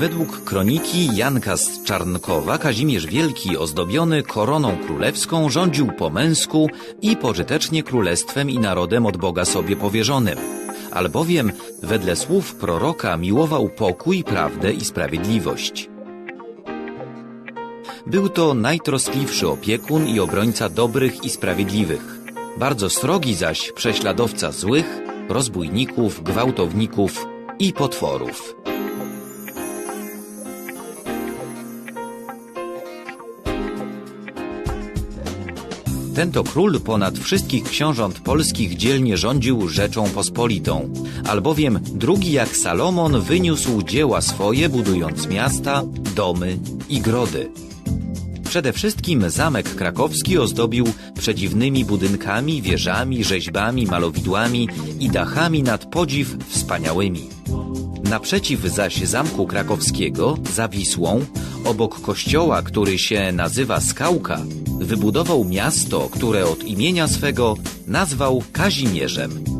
Według kroniki Janka z Czarnkowa Kazimierz Wielki ozdobiony koroną królewską rządził po męsku i pożytecznie królestwem i narodem od Boga sobie powierzonym. Albowiem wedle słów proroka miłował pokój, prawdę i sprawiedliwość. Był to najtroskliwszy opiekun i obrońca dobrych i sprawiedliwych. Bardzo srogi zaś prześladowca złych, rozbójników, gwałtowników i potworów. Ten to król ponad wszystkich książąt polskich dzielnie rządził Rzeczą Pospolitą, albowiem drugi jak Salomon wyniósł dzieła swoje, budując miasta, domy i grody. Przede wszystkim zamek krakowski ozdobił przedziwnymi budynkami, wieżami, rzeźbami, malowidłami i dachami nad podziw wspaniałymi. Naprzeciw zaś zamku krakowskiego, za Wisłą, obok kościoła, który się nazywa Skałka, wybudował miasto, które od imienia swego nazwał Kazimierzem.